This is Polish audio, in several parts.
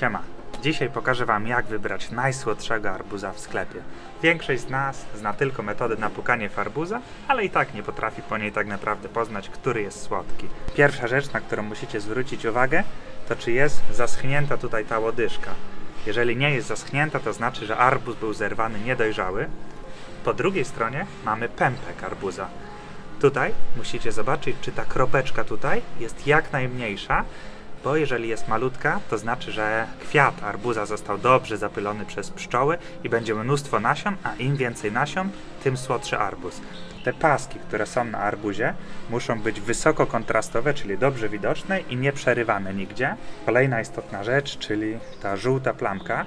Siema. Dzisiaj pokażę Wam, jak wybrać najsłodszego arbuza w sklepie. Większość z nas zna tylko metodę na pukanie w arbuza, ale i tak nie potrafi po niej tak naprawdę poznać, który jest słodki. Pierwsza rzecz, na którą musicie zwrócić uwagę, to czy jest zaschnięta tutaj ta łodyżka. Jeżeli nie jest zaschnięta, to znaczy, że arbuz był zerwany niedojrzały. Po drugiej stronie mamy pępek arbuza. Tutaj musicie zobaczyć, czy ta kropeczka tutaj jest jak najmniejsza, bo jeżeli jest malutka, to znaczy, że kwiat arbuza został dobrze zapylony przez pszczoły i będzie mnóstwo nasion, a im więcej nasion, tym słodszy arbuz. Te paski, które są na arbuzie, muszą być wysoko kontrastowe, czyli dobrze widoczne i nie przerywane nigdzie. Kolejna istotna rzecz, czyli ta żółta plamka,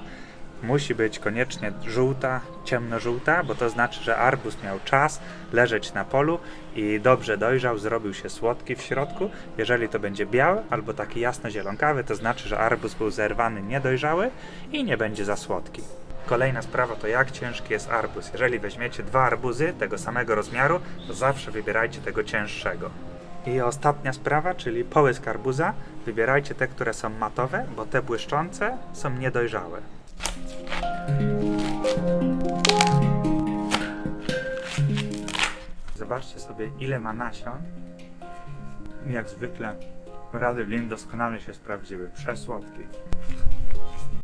musi być koniecznie żółta, ciemnożółta, bo to znaczy, że arbuz miał czas leżeć na polu i dobrze dojrzał, zrobił się słodki w środku. Jeżeli to będzie biały albo taki jasno-zielonkawy, to znaczy, że arbuz był zerwany niedojrzały i nie będzie za słodki. Kolejna sprawa to jak ciężki jest arbuz. Jeżeli weźmiecie dwa arbuzy tego samego rozmiaru, to zawsze wybierajcie tego cięższego. I ostatnia sprawa, czyli połysk arbuza. Wybierajcie te, które są matowe, bo te błyszczące są niedojrzałe. Zobaczcie sobie, ile ma nasion. Jak zwykle, rady lin doskonale się sprawdziły. Przesłodki.